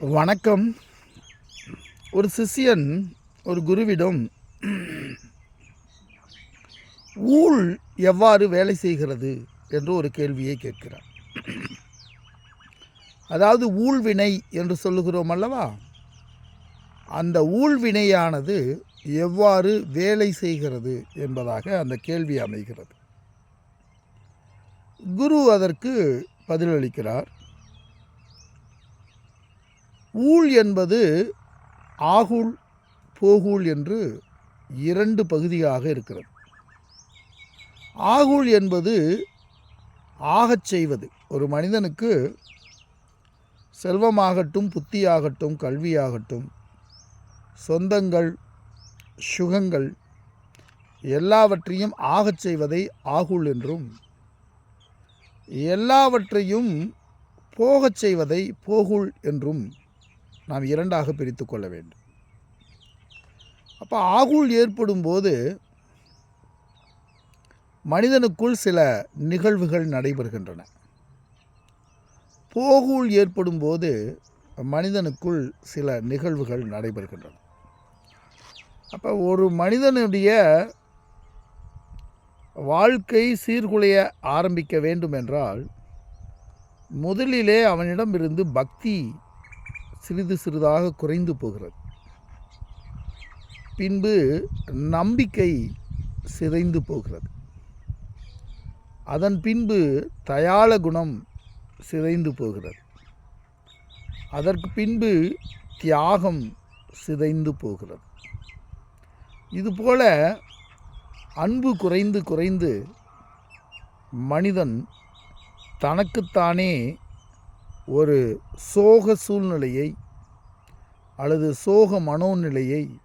வணக்கம். ஒரு சிஷ்யன் ஒரு குருவிடம் ஊழ் எவ்வாறு வேலை செய்கிறது என்று ஒரு கேள்வியை கேட்கிறார். அதாவது ஊழ்வினை என்று சொல்லுகிறோம் அல்லவா? அந்த ஊழ்வினையானது எவ்வாறு வேலை செய்கிறது என்பதாக அந்த கேள்வி அமைகிறது. குரு அதற்கு பதிலளிக்கிறார். ஊழ் என்பது ஆகுள் போகுள் என்று இரண்டு பகுதியாக இருக்கிறது. ஆகுள் என்பது ஆகச் செய்வது. ஒரு மனிதனுக்கு செல்வமாகட்டும் புத்தியாகட்டும் கல்வியாகட்டும் சொந்தங்கள் சுகங்கள் எல்லாவற்றையும் ஆகச் செய்வதை ஆகுள் என்றும் எல்லாவற்றையும் போகச் செய்வதை போகுள் என்றும் நாம் இரண்டாக பிரித்து கொள்ள வேண்டும். அப்போ ஆகுள் ஏற்படும் போது மனிதனுக்குள் சில நிகழ்வுகள் நடைபெறுகின்றன. போகுள் ஏற்படும் போது மனிதனுக்குள் சில நிகழ்வுகள் நடைபெறுகின்றன. அப்போ ஒரு மனிதனுடைய வாழ்க்கை சீர்குலைய ஆரம்பிக்க வேண்டும் என்றால் முதலிலே அவனிடமிருந்து பக்தி சிறிது சிறிதாக குறைந்து போகிறது. பின்பு நம்பிக்கை சிதைந்து போகிறது. அதன் பின்பு தயால குணம் சிதைந்து போகிறது. அதற்கு பின்பு தியாகம் சிதைந்து போகிறது. இதுபோல அன்பு குறைந்து குறைந்து மனிதன் தனக்குத்தானே ஒரு சோக சூழ்நிலையை அல்லது சோக மனோநிலையை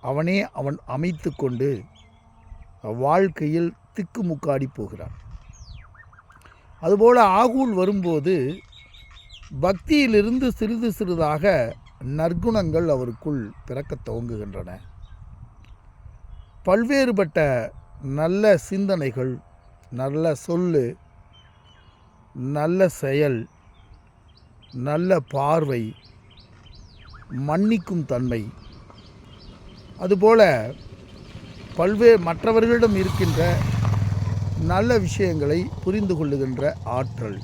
அவனே அவன் அமைத்து கொண்டு வாழ்க்கையில் திக்குமுக்காடி போகிறான். அதுபோல் ஆகூல் வரும்போது பக்தியிலிருந்து சிறிது சிறிதாக நற்குணங்கள் அவருக்குள் பிறக்கத் துவங்குகின்றன. பல்வேறுபட்ட நல்ல சிந்தனைகள் நல்ல சொல்லு நல்ல செயல் நல்ல பார்வை மன்னிக்கும் தன்மை. அதுபோல பல்வேறு மற்றவர்களிடம் இருக்கின்ற நல்ல விஷயங்களை புரிந்து கொள்ளுகின்ற ஆற்றல்.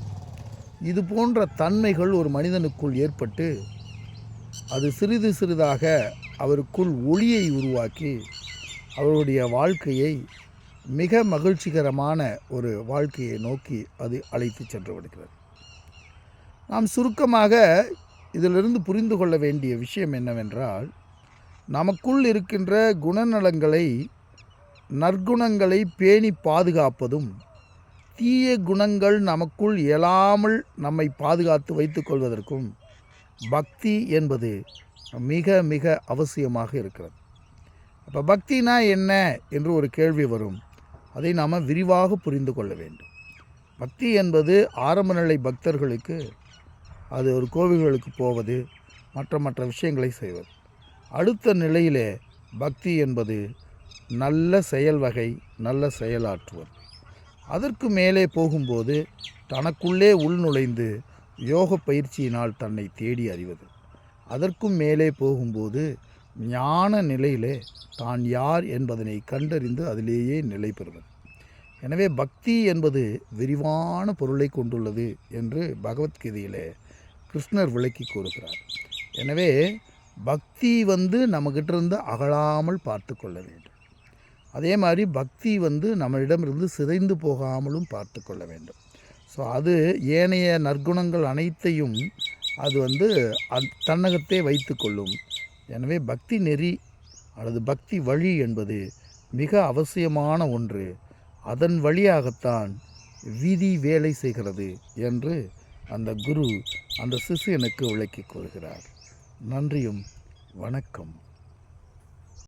இது போன்ற தன்மைகள் ஒரு மனிதனுக்குள் ஏற்பட்டு அது சிறிது சிறிதாக அவருக்குள் ஒளியை உருவாக்கி அவருடைய வாழ்க்கையை மிக மகிழ்ச்சிகரமான ஒரு வாழ்க்கையை நோக்கி அது அழைத்து சென்று விடுகிறது. நாம் சுருக்கமாக இதிலிருந்து புரிந்து கொள்ள வேண்டிய விஷயம் என்னவென்றால் நமக்குள் இருக்கின்ற குணநலங்களை நற்குணங்களை பேணி பாதுகாப்பதும் தீய குணங்கள் நமக்குள் இயலாமல் நம்மை பாதுகாத்து வைத்துக்கொள்வதற்கும் பக்தி என்பது மிக மிக அவசியமாக இருக்கிறது. அப்போ பக்தினா என்ன என்று ஒரு கேள்வி வரும். அதை நாம் விரிவாக புரிந்து கொள்ள வேண்டும். பக்தி என்பது ஆரம்ப நிலை பக்தர்களுக்கு அது ஒரு கோவில்களுக்கு போவது மற்ற மற்ற விஷயங்களை செய்வது. அடுத்த நிலையிலே பக்தி என்பது நல்ல செயல் வகை நல்ல செயலாற்றுவது. அதற்கு மேலே போகும்போது தனக்குள்ளே உள்நுழைந்து யோக பயிற்சியினால் தன்னை தேடி அறிவது. அதற்கும் மேலே போகும்போது ஞான நிலையிலே தான் யார் என்பதனை கண்டறிந்து அதிலேயே நிலை பெறுவது. எனவே பக்தி என்பது விரிவான பொருளை கொண்டுள்ளது என்று பகவத்கீதையிலே கிருஷ்ணர் விளக்கி கூறுகிறார். எனவே பக்தி வந்து நம்மகிட்ட இருந்து அகலாமல் பார்த்து கொள்ள வேண்டும். அதே மாதிரி பக்தி வந்து நம்மளிடமிருந்து சிதைந்து போகாமலும் பார்த்து கொள்ள வேண்டும். ஸோ அது ஏனைய நற்குணங்கள் அனைத்தையும் அது வந்து அந் தன்னகத்தே வைத்து கொள்ளும். எனவே பக்தி நெறி அல்லது பக்தி வழி என்பது மிக அவசியமான ஒன்று. அதன் வழியாகத்தான் விதி வேலை செய்கிறது என்று அந்த குரு அந்த சிஷியனுக்கு விளக்கிக் கொள்கிறார் நன்றியும் வணக்கம்.